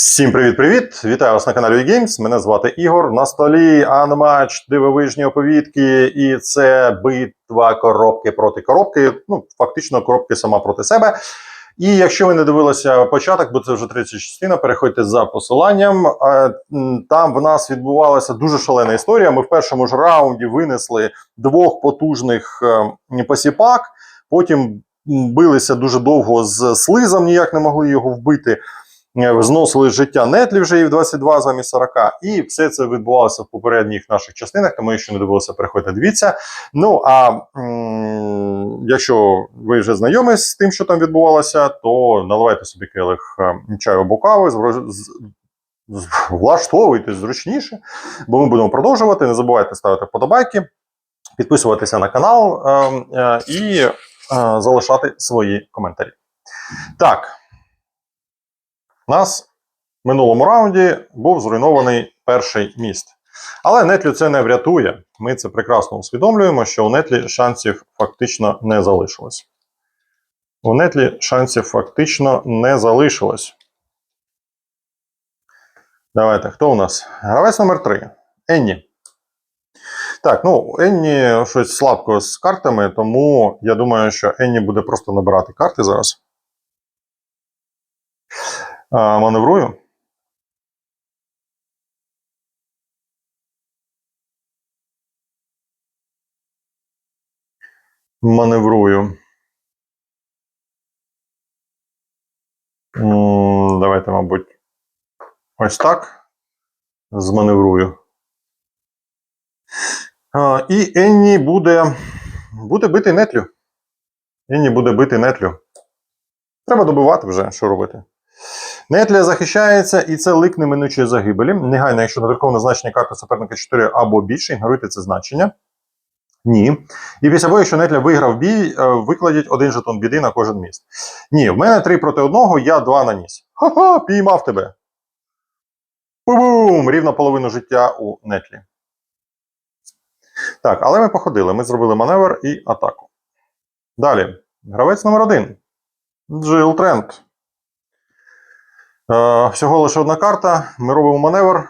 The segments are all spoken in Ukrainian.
Всім привіт-привіт! Вітаю вас на каналі eGames. Мене звати Ігор. На столі анмач, дивовижні оповідки, і це битва коробки проти коробки. Ну, фактично, коробки сама проти себе. І якщо ви не дивилися початок, бо це вже третя частина, переходьте за посиланням. Там в нас відбувалася дуже шалена історія. Ми в першому ж раунді винесли двох потужних е, посіпак. Потім билися дуже довго з слизом, ніяк не могли його вбити. Е, Зносили життя нетлі вже і в 22 замість 40. І все це відбувалося в попередніх наших частинах, тому якщо не дивилися, переходьте, дивіться. Ну а якщо ви вже знайомі з тим, що там відбувалося, то наливайте собі келих е, чаю або кави, влаштовуйтесь зручніше, бо ми будемо продовжувати. Не забувайте ставити вподобайки, підписуватися на канал е, е, і залишати свої коментарі. Так. У нас в минулому раунді був зруйнований перший міст. Але Нетлю це не врятує. Ми це прекрасно усвідомлюємо, що у Нетлі шансів фактично не залишилось. У Нетлі шансів фактично не залишилось. Давайте, хто у нас? Гравець номер 3. Енні. Так, ну, Енні щось слабко з картами, тому я думаю, що Енні буде просто набирати карти зараз. Маневрую. Маневрую. Давайте, мабуть, ось так. Зманеврую. І Енні буде, буде бити нетлю. Енні буде бити нетлю. Треба добивати вже, що робити. Нетля захищається, і це лик неминучої загибелі. Негайно, якщо надруковане значення карти суперника 4 або більше, ігноруйте це значення. Ні. І після бою, якщо Нетля виграв бій, е, викладіть один жетон біди на кожен міст. Ні, в мене 3 проти 1, я 2 наніс. Ха-ха, піймав тебе. Бум! Рівно половину життя у Нетлі. Так, але ми походили. Ми зробили маневр і атаку. Далі. Гравець номер 1. Джил Трент. Е, всього лише одна карта. Ми робимо маневр.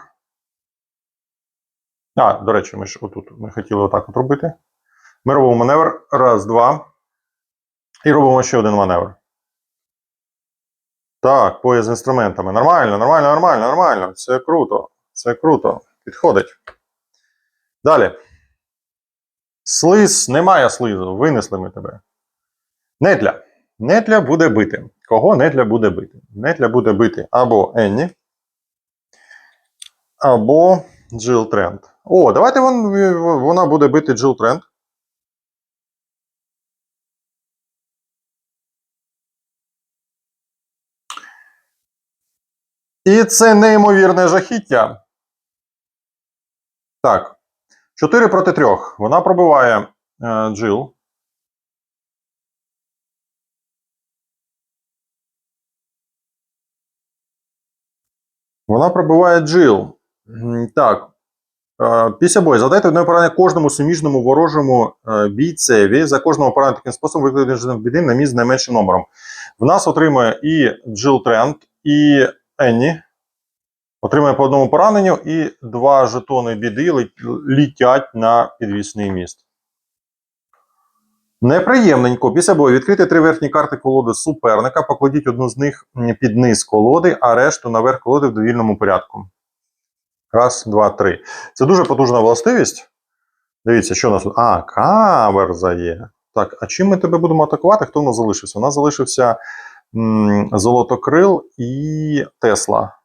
А, до речі, ми ж отут ми хотіли отак от робити. Ми робимо маневр. Раз, два. І робимо ще один маневр. Так, пояс з інструментами. Нормально, нормально, нормально, нормально. Це круто. Це круто. Підходить. Далі. Слиз, немає слизу. Винесли ми тебе. Нетля. Нетля буде бити. Кого Нетля буде бити? Нетля буде бити або Енні, або Джил Тренд. О, давайте вон, вона буде бити Джил Тренд. І це неймовірне жахіття. Так. 4 проти 3. Вона пробиває е, Джил. Вона пробиває Джил. Так. Е, Після бою задайте одне поранення кожному суміжному ворожому е, бійцеві. За кожного поранення таким способом викладення жетон біди на місць з найменшим номером. В нас отримує і Джил Трент, і Енні. Отримує по одному пораненню, і два жетони біди лет- літять на підвісний міст. Неприємненько. Після бою відкрити три верхні карти колоди суперника, покладіть одну з них під низ колоди, а решту наверх колоди в довільному порядку. Раз, два, три. Це дуже потужна властивість. Дивіться, що у нас тут. А, каверза є. Так, а чим ми тебе будемо атакувати? Хто в нас залишився? У нас залишився м, Золотокрил і Тесла.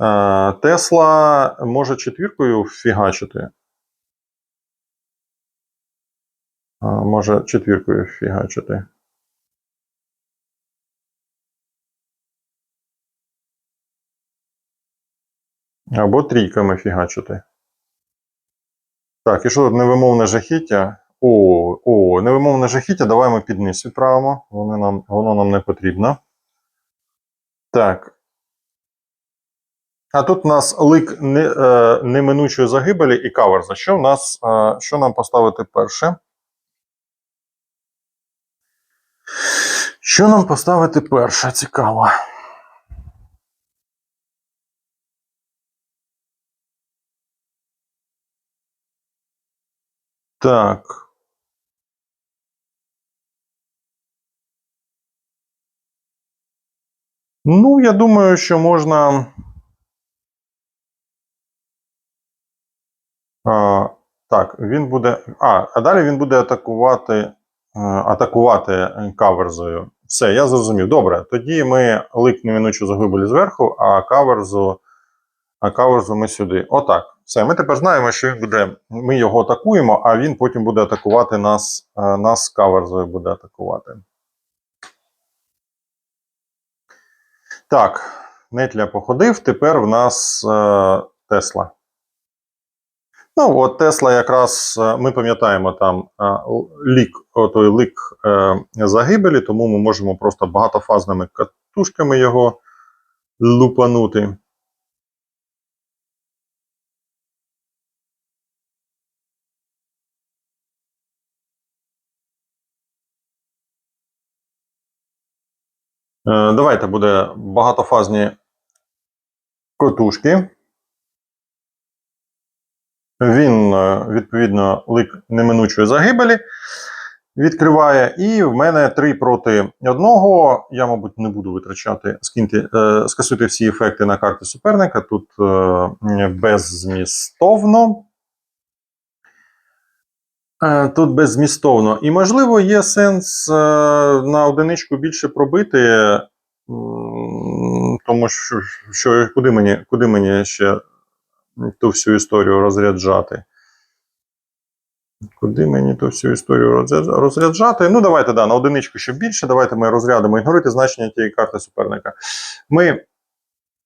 Е, Тесла може четвіркою фігачити. А, може четвіркою фігачити. Або трійками фігачити. Так, і що невимовне жахіття? О, о, невимовне жахіття. Давай ми під низ відправимо. Воно нам, воно нам не потрібно. Так. А тут у нас лик не, е, неминучої загибелі і каверза. Що в нас, е, що нам поставити перше? Що нам поставити перше? Цікаво. Так. Ну, я думаю, що можна. А, Так, він буде. А, а далі він буде атакувати атакувати каверзою. Все, я зрозумів. Добре, тоді ми лик неминучу загибелі зверху, а каверзу, а каверзу ми сюди. Отак. Все, ми тепер знаємо, що він буде. Ми його атакуємо, а він потім буде атакувати нас, е, нас каверзою буде атакувати. Так, Нетля походив, тепер в нас е, Тесла. Ну, от Тесла якраз е, ми пам'ятаємо там е, лік, той лик е, загибелі, тому ми можемо просто багатофазними катушками його лупанути. Давайте буде багатофазні котушки. Він, е, відповідно, лик неминучої загибелі відкриває. І в мене 3 проти одного. Я, мабуть, не буду витрачати, скиньте, е, скасуйте всі ефекти на карти суперника. Тут е, беззмістовно. Е, Тут беззмістовно. І, можливо, є сенс е, на одиничку більше пробити, м, тому що, що куди, мені, куди мені ще ту всю історію розряджати? Куди мені ту всю історію розряджати? Ну, давайте да, на одиничку ще більше. Давайте ми розрядимо ігноруйте значення тієї карти суперника. Ми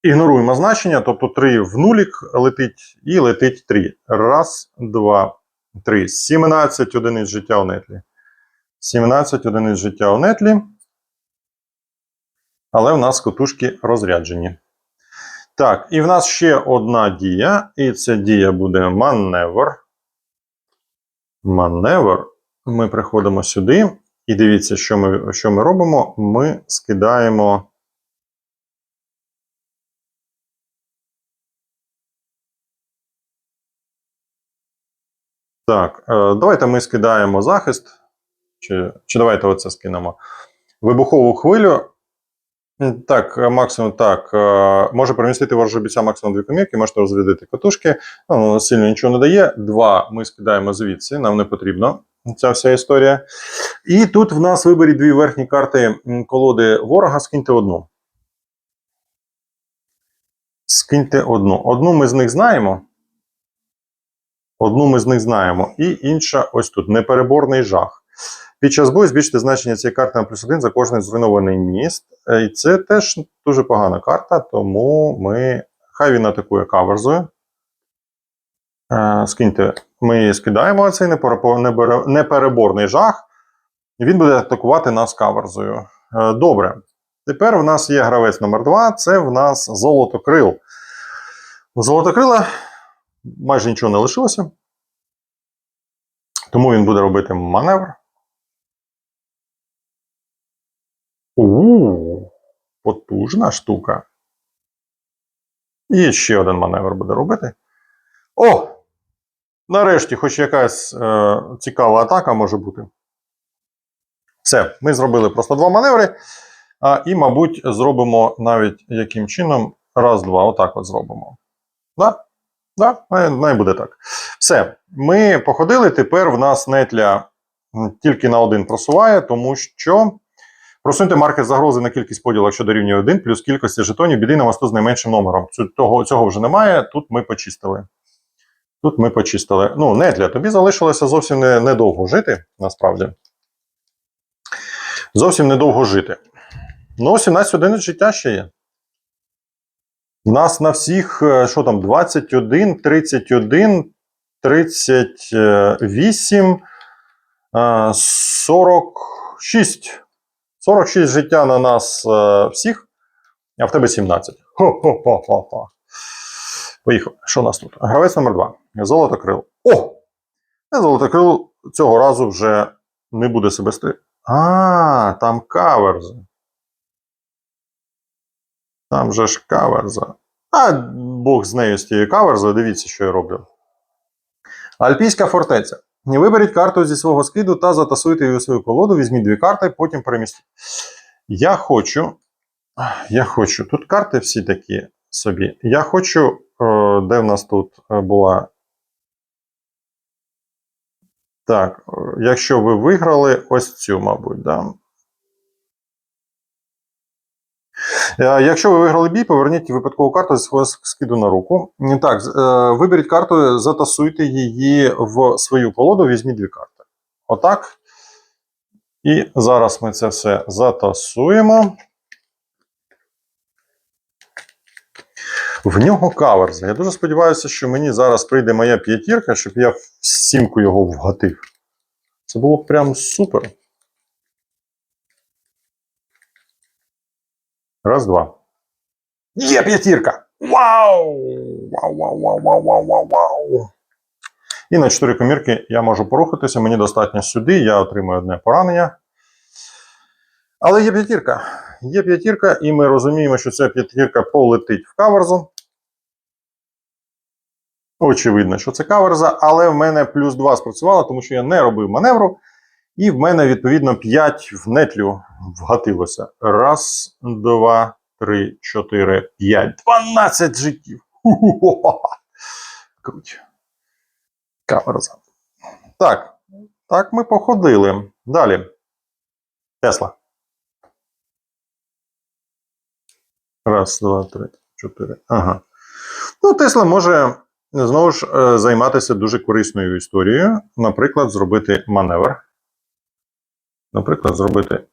ігноруємо значення, тобто 3 в нулік летить і летить 3. Раз, два, три. 17 одиниць життя у нетлі. 17 одиниць життя у нетлі. Але в нас котушки розряджені. Так, і в нас ще одна дія, і ця дія буде маневр. Маневр. Ми приходимо сюди, і дивіться, що ми, що ми робимо. Ми скидаємо. Так, е, давайте ми скидаємо захист. Чи, чи давайте оце скинемо. Вибухову хвилю. Так, е, максимум так. е, Може перемістити ворожого бійця максимум дві комірки, можете розрядити катушки. Ну, сильно нічого не дає. Два ми скидаємо звідси, нам не потрібно ця вся історія. І тут в нас виберіть дві верхні карти колоди ворога, скиньте одну. Скиньте одну. Одну ми з них знаємо. Одну ми з них знаємо. І інша ось тут непереборний жах. Під час бою збільшити значення цієї карти на плюс один за кожний зруйнований міст. Е, І це теж дуже погана карта, тому ми. Хай він атакує каверзою. Е, Скиньте, ми скидаємо цей непереборний жах. Він буде атакувати нас каверзою. Е, Добре. Тепер в нас є гравець номер 2 це в нас золотокрил. Золотокрила майже нічого не лишилося. Тому він буде робити маневр. У, потужна штука. І ще один маневр буде робити. О! Нарешті, хоч якась е, цікава атака може бути. Все, ми зробили просто два маневри. А, і, мабуть, зробимо навіть яким чином. Раз, два, отак от зробимо. Да? Да? Най буде так. Все, ми походили. Тепер в нас нетля тільки на один просуває, тому що просуньте маркер загрози на кількість поділок, що дорівнює 1, плюс кількості жетонів біди на мосту з найменшим номером. Того, цього вже немає. Тут ми почистили. Тут ми почистили. Ну, нетля, тобі залишилося зовсім не, недовго жити, насправді. Зовсім недовго жити. Ну, 17 одиниць життя ще є. У нас на всіх, е, що там, 21, 31, 38, е, 46. 46 життя на нас е, всіх, а в тебе 17. Хо-хо-хо-хо. Поїхав. Що у нас тут? Гравець номер 2. Золотокрил. О! Е, Золотокрил цього разу вже не буде себе сти. А, там каверзи. Там же ж каверза. А Бог з нею з тією каверзою, дивіться, що я роблю. Альпійська фортеця. Виберіть карту зі свого скиду та затасуйте її у свою колоду. Візьміть дві карти, потім перемістіть. Я хочу. Я хочу. Тут карти всі такі собі. Я хочу. е, Де в нас тут е, була. Так, е, якщо ви виграли ось цю, мабуть, да. Е, Якщо ви виграли бій, поверніть випадкову карту зі свого скиду на руку. Так, е, виберіть карту, затасуйте її в свою колоду, візьміть дві карти. Отак. І зараз ми це все затасуємо. В нього каверза. Я дуже сподіваюся, що мені зараз прийде моя п'ятірка, щоб я в сімку його вгатив. Це було б прям супер. Раз, два. Є п'ятірка! Вау! Вау, вау, вау, вау, вау, вау, вау. І на чотири комірки я можу порухатися. Мені достатньо сюди, я отримую одне поранення. Але є п'ятірка. Є п'ятірка, і ми розуміємо, що ця п'ятірка полетить в каверзу. Очевидно, що це каверза, але в мене плюс 2 спрацювало, тому що я не робив маневру. І в мене, відповідно, 5 в нетлю вгатилося. Раз, два, три, чотири, п'ять. 12 життів. Круть. Так. Так, ми походили. Далі. Тесла. Раз, два, три, чотири. Ага. Ну, Тесла може знову ж е, займатися дуже корисною історією. Наприклад, зробити маневр. Наприклад, зробити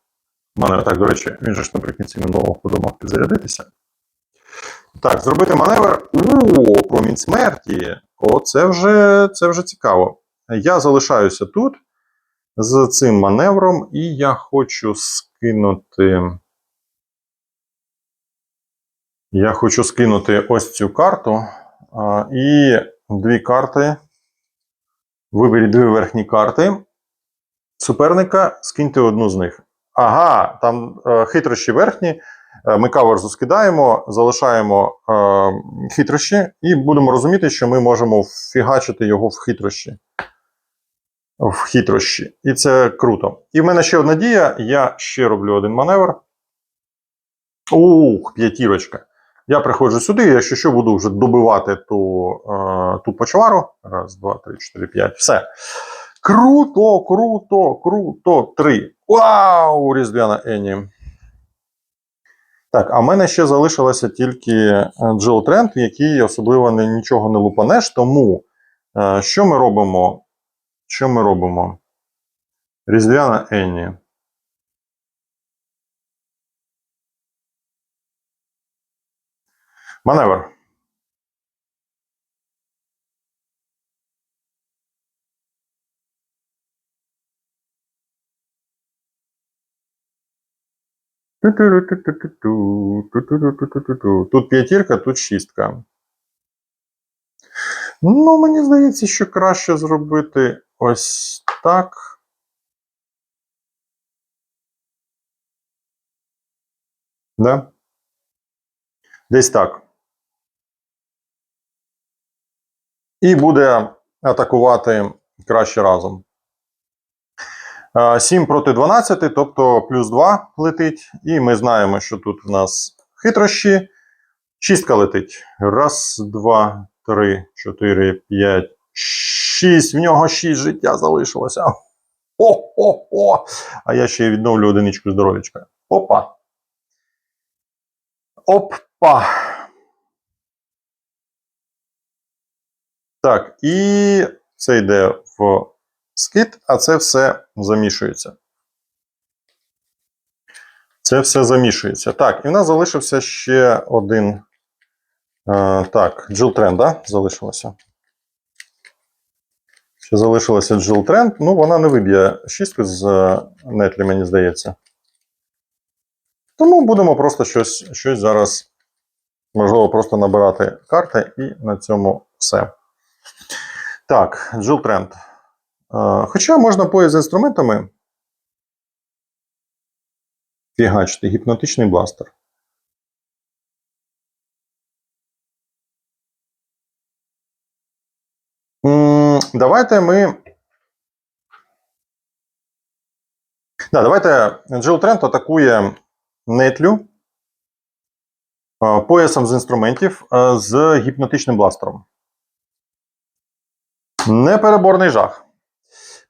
маневр. Так, до речі, він же ж наприкінці минулого ходу мав підзарядитися. Так, зробити маневр. О, промінь смерті. О, це вже, це вже цікаво. Я залишаюся тут з цим маневром, і я хочу скинути. Я хочу скинути ось цю карту. А, і дві карти. Виберіть дві верхні карти. Суперника, скиньте одну з них. Ага, там е, хитрощі верхні. Е, Ми каверзу скидаємо, залишаємо е, хитрощі, і будемо розуміти, що ми можемо вфігачити його в хитрощі. В хитрощі. І це круто. І в мене ще одна дія. Я ще роблю один маневр. Ух, п'ятірочка. Я приходжу сюди, якщо що, буду вже добивати ту, е, ту почвару. Раз, два, три, чотири, п'ять. Все. Круто, круто, круто. Три. Вау! Різдвяна Ені. Так, а в мене ще залишилося тільки Джел Тренд, який особливо не, нічого не лупанеш. Тому е, що ми робимо? Що ми робимо? Різдвяна Енні. Маневр. Тут п'ятірка, тут шістка. Ну, мені здається, що краще зробити ось так. Да? Десь так. І буде атакувати краще разом. 7 проти 12, тобто плюс 2 летить. І ми знаємо, що тут в нас хитрощі. Шістка летить. Раз, два, три, чотири, п'ять, шість. В нього шість життя залишилося. О-о-о! А я ще відновлю одиничку здоров'ячка. Опа. Опа. Так, і це йде в скид, а це все замішується. Це все замішується. Так, і в нас залишився ще один. Е, так, Джил Тренд, да? Залишилося. Ще залишилася Джил Тренд. Ну, вона не виб'є шістку з е, нетлі, мені здається. Тому будемо просто щось, щось зараз, можливо, просто набирати карти, і на цьому все. Так, Джил Тренд. Хоча можна поїзд з інструментами фігачити гіпнотичний бластер. Давайте ми Да, давайте Джил Трент атакує нетлю поясом з інструментів з гіпнотичним бластером. Непереборний жах.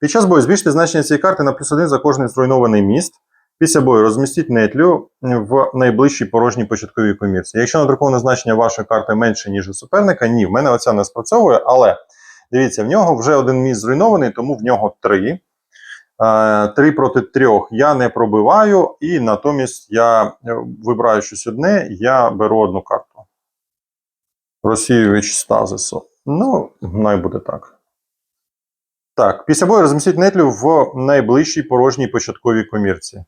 Під час бою збільшити значення цієї карти на плюс один за кожний зруйнований міст. Після бою розмістіть нетлю в найближчій порожній початковій комірці. Якщо надруковане значення вашої карти менше, ніж у суперника, ні, в мене оця не спрацьовує, але дивіться, в нього вже один міст зруйнований, тому в нього три. Е, Три проти трьох я не пробиваю, і натомість я е, вибираю щось одне, я беру одну карту. Розсіювач стазису. Ну, най буде так. Так, після бою розмістіть нетлю в найближчій порожній початковій комірці.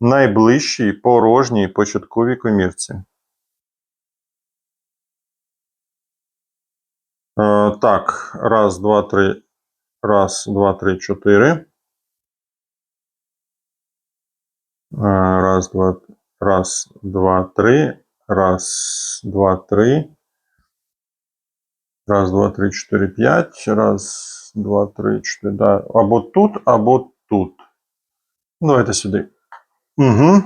Найближчій порожній початковій комірці. Е, так, раз, два, три. Раз, два, три, чотири. Е, Раз, два, раз, два, три. Раз, два, три. Раз, два, три, чотири, п'ять. Раз, два, три, чотири. Да. Або тут, або тут. Давайте сюди. Угу.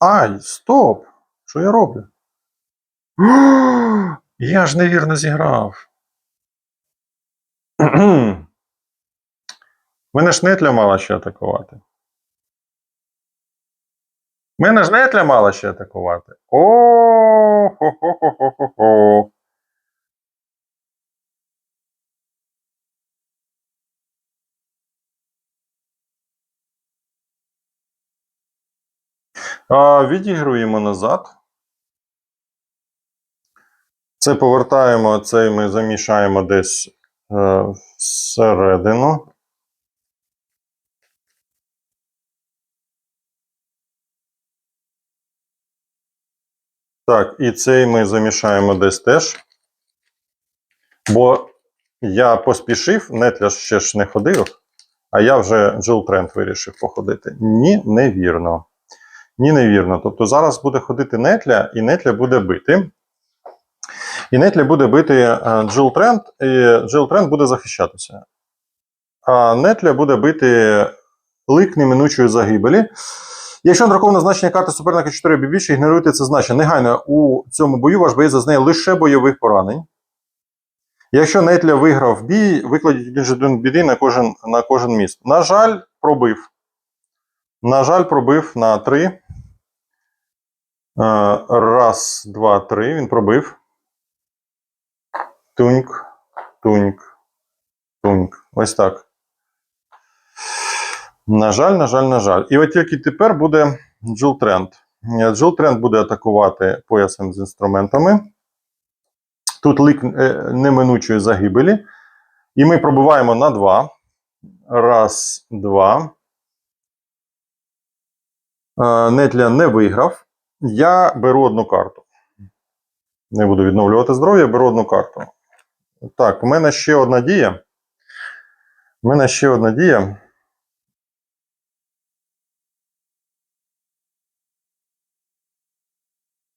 Ай, стоп! Що я роблю? Я ж невірно зіграв. Мене ж нетля мала ще атакувати. Мене ж нетля мала ще атакувати. О, хо-хо-хо-хо-хо-хо. А, відігруємо назад. Це повертаємо, цей ми замішаємо десь е, всередину. Так, і цей ми замішаємо десь теж. Бо я поспішив, нетля ще ж не ходив, а я вже Джил Тренд вирішив походити. Ні, невірно. Ні, невірно. Тобто зараз буде ходити нетля, і нетля буде бити. І нетля буде бити е, Джил Тренд, і Джил Тренд буде захищатися. А нетля буде бити лик неминучої загибелі. Якщо надруковане значення карти суперника 4 або більше, ігноруйте це значення. Негайно у цьому бою ваш боєць зазнає лише бойових поранень. Якщо Нетля виграв бій, викладіть один же один біди на кожен, на кожен міст. На жаль, пробив. На жаль, пробив на 3. Е, Раз, два, три. Він пробив. Туньк, туньк, туньк. Ось так. На жаль, на жаль, на жаль. І от тільки тепер буде Джул Тренд. Джул Тренд буде атакувати поясом з інструментами. Тут лик е, неминучої загибелі. І ми пробуваємо на 2. Раз, два. Е, Нетля не виграв. Я беру одну карту. Не буду відновлювати здоров'я, беру одну карту. Так, у мене ще одна дія. У мене ще одна дія.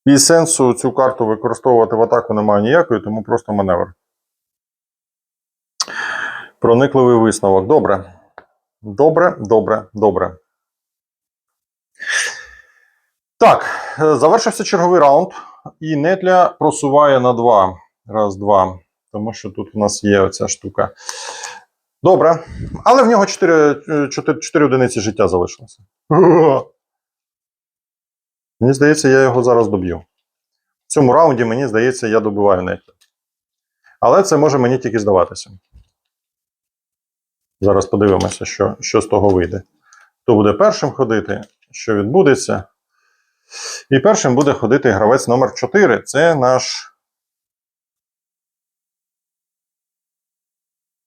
І сенсу цю карту використовувати в атаку немає ніякої, тому просто маневр. Проникливий висновок. Добре. Добре, добре, добре. Так, е, завершився черговий раунд. І Нетля просуває на 2. Раз, два. Тому що тут у нас є оця штука. Добре. Але в нього 4, 4, 4 одиниці життя залишилося. Мені здається, я його зараз доб'ю. В цьому раунді, мені здається, я добиваю Нетля. Але це може мені тільки здаватися. Зараз подивимося, що, що з того вийде. Хто буде першим ходити, що відбудеться. І першим буде ходити гравець номер 4. Це наш.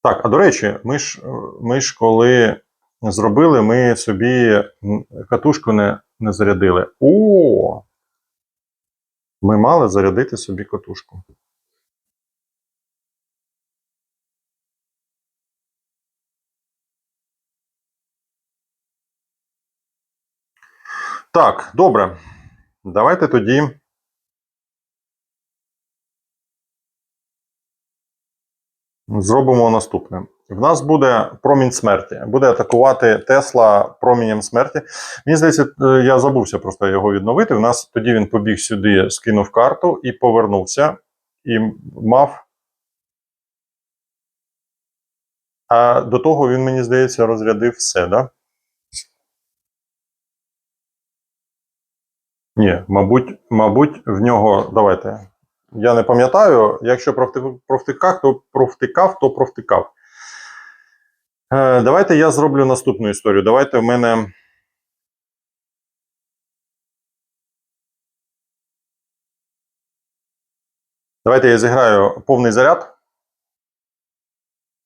Так, а до речі, ми ж, ми ж коли зробили, ми собі катушку не, не зарядили. О! Ми мали зарядити собі катушку. Так, добре. Давайте тоді. Зробимо наступне. В нас буде промінь смерті. Буде атакувати Тесла промінням смерті. Мені здається, е, я забувся просто його відновити. У нас тоді він побіг сюди, скинув карту і повернувся. І мав. А до того він, мені здається, розрядив все, да? Ні, мабуть, мабуть, в нього. Давайте. Я не пам'ятаю, якщо провти- провтикав, то провтикав, то провтикав. Е, давайте я зроблю наступну історію. Давайте в мене. Давайте я зіграю повний заряд.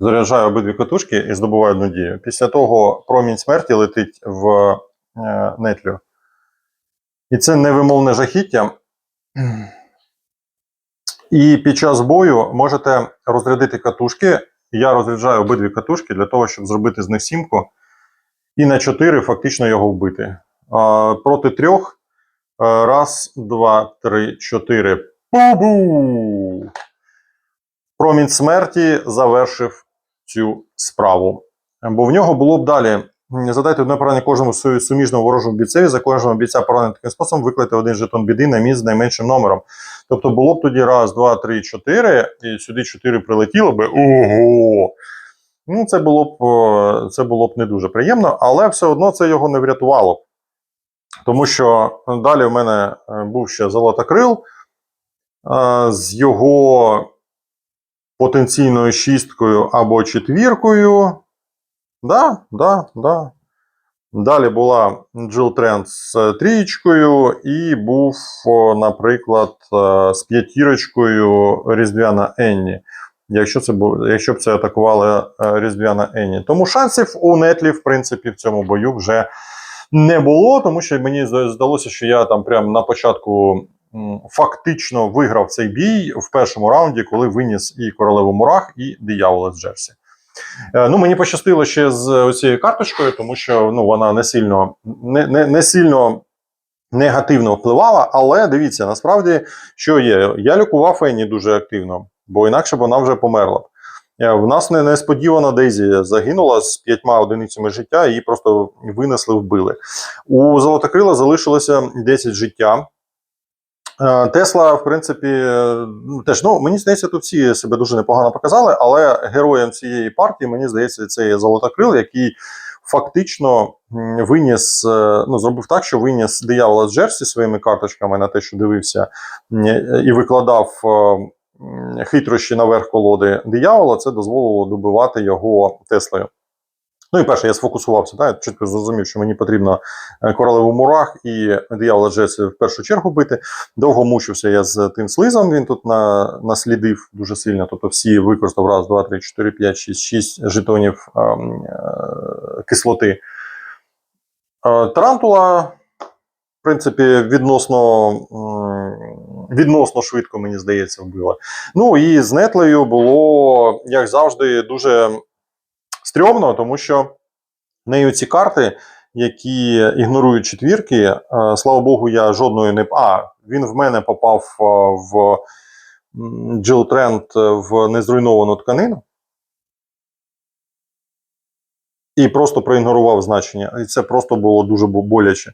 Заряджаю обидві катушки і здобуваю одну дію. Після того промінь смерті летить в е, нетлю. І це невимовне жахіття. І під час бою можете розрядити катушки. Я розряджаю обидві катушки для того, щоб зробити з них сімку. І на 4 фактично його вбити. А, проти трьох. Раз, два, три, чотири. Бу-бу! Промінь смерті завершив цю справу. Бо в нього було б далі. Задайте одне поранення кожному су- суміжному ворожому бійцеві, за кожного бійця поранення таким способом виклати один жетон біди на місць з найменшим номером. Тобто було б тоді раз, два, три, чотири, і сюди чотири прилетіло би. Ого! Ну, це було б це було б не дуже приємно, але все одно це його не врятувало. Тому що далі в мене е, був ще золотокрил е, з його потенційною шісткою або четвіркою. Да, да, да. Далі була Джил Тренд з трієчкою, і був, наприклад, е, з п'ятірочкою Різдвяна Енні. Якщо це бу- якщо б це атакувала е, Різдвяна Енні. Тому шансів у Нетлі, в принципі, в цьому бою вже не було, тому що мені здалося, що я там прямо на початку фактично виграв цей бій в першому раунді, коли виніс і королеву Мурах, і диявола з Джерсі. Е, Ну, мені пощастило ще з цією карточкою, тому що ну, вона не сильно, не, не, не сильно негативно впливала, але дивіться, насправді, що є. Я лікував Енні дуже активно, бо інакше б вона вже померла. Е, В нас несподівано Дейзі загинула з п'ятьма одиницями життя, її просто винесли, вбили. У Золотокрила залишилося 10 життя. Е, Тесла, в принципі, е, ну, теж ну мені здається, тут всі себе дуже непогано показали, але героєм цієї партії, мені здається, це є Золотокрил, який фактично виніс, е, ну, зробив так, що виніс диявола з Джерсі своїми карточками на те, що дивився і викладав хитрощі наверх колоди диявола. Це дозволило добивати його Теслою. Ну і перше, я сфокусувався, так, чітко зрозумів, що мені потрібно е, королеву мурах і диявола Джесі в першу чергу бити. Довго мучився я з тим слизом. Він тут на, наслідив дуже сильно. Тобто всі використав раз, два, три, чотири, п'ять, шість, шість жетонів ем, е, кислоти. Е, Тарантула, в принципі, відносно, м, відносно швидко, мені здається, вбила. Ну і з нетлею було, як завжди, дуже стрьомно, тому що в неї ці карти, які ігнорують четвірки. е, Слава Богу, я жодної не. А, він в мене попав е, в Джил Тренд в незруйновану тканину. І просто проігнорував значення. І це просто було дуже боляче.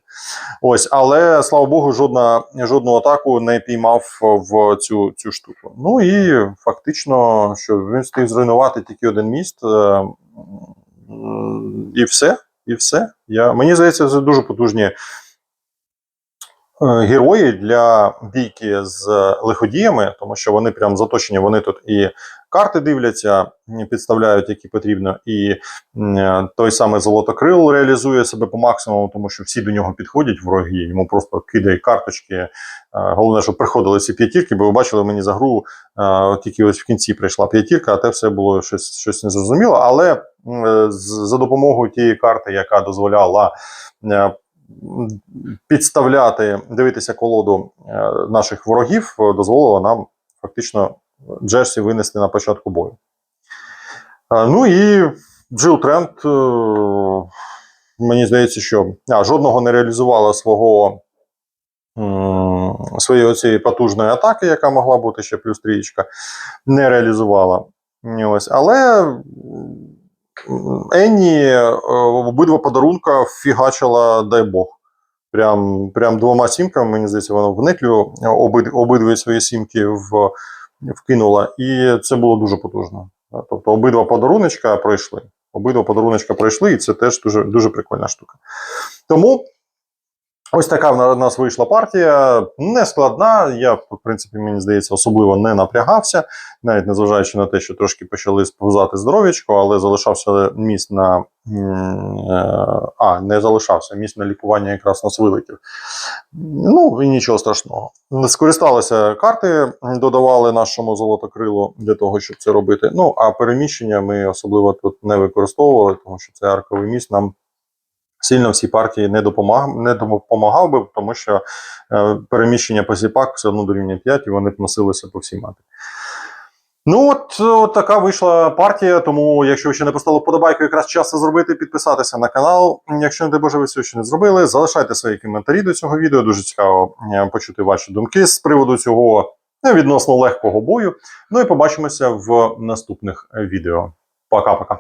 Ось, але слава Богу, жодна, жодну атаку не піймав в цю, цю штуку. Ну і фактично, що він встиг зруйнувати тільки один міст. І все. І все. Я, мені здається, це дуже потужні е, герої для бійки з лиходіями, тому що вони прям заточені, вони тут і карти дивляться, підставляють, які потрібно, і той самий золотокрил реалізує себе по максимуму, тому що всі до нього підходять вороги, йому просто кидає карточки. Е, Головне, щоб приходили ці п'ятірки, бо ви бачили мені за гру, е, тільки ось в кінці прийшла п'ятірка, а те все було щось, щось незрозуміло. Але е, за допомогою тієї карти, яка дозволяла е, підставляти, дивитися колоду е, наших ворогів, е, дозволило нам фактично Джерсі винести на початку бою. Ну і Джил Тренд, е, мені здається, що а, жодного не реалізувала свого своєї оцієї потужної атаки, яка могла бути ще плюс трієчка, не реалізувала. Ось. Але Енні е, обидва подарунка фігачила, дай Бог. Прям, прям двома сімками, мені здається, вона в нетлю обид, обидві свої сімки в, вкинула, і це було дуже потужно. Тобто обидва подаруночка пройшли. Обидва подаруночка пройшли, і це теж дуже, дуже прикольна штука. Тому ось така в нас вийшла партія. Не складна. Я, в принципі, мені здається, особливо не напрягався, навіть незважаючи на те, що трошки почали сповзати здоров'ячко, але залишався місць на. е, А, не залишався місць на лікування якраз носовиликів. Ну і нічого страшного. Скористалися карти, додавали нашому золотокрилу для того, щоб це робити. Ну а переміщення ми особливо тут не використовували, тому що цей арковий міст нам сильно в цій партії не допомагав, не допомагав би, тому що е, переміщення по зіпак все одно дорівнює 5, і вони б носилися по всій мапі. Ну, от, от така вийшла партія. Тому, якщо ви ще не поставили вподобайку, якраз час це зробити, підписатися на канал. Якщо не дай Боже, ви цього ще не зробили, залишайте свої коментарі до цього відео. Дуже цікаво е, почути ваші думки з приводу цього е, відносно легкого бою. Ну і побачимося в наступних відео. Пока-пока.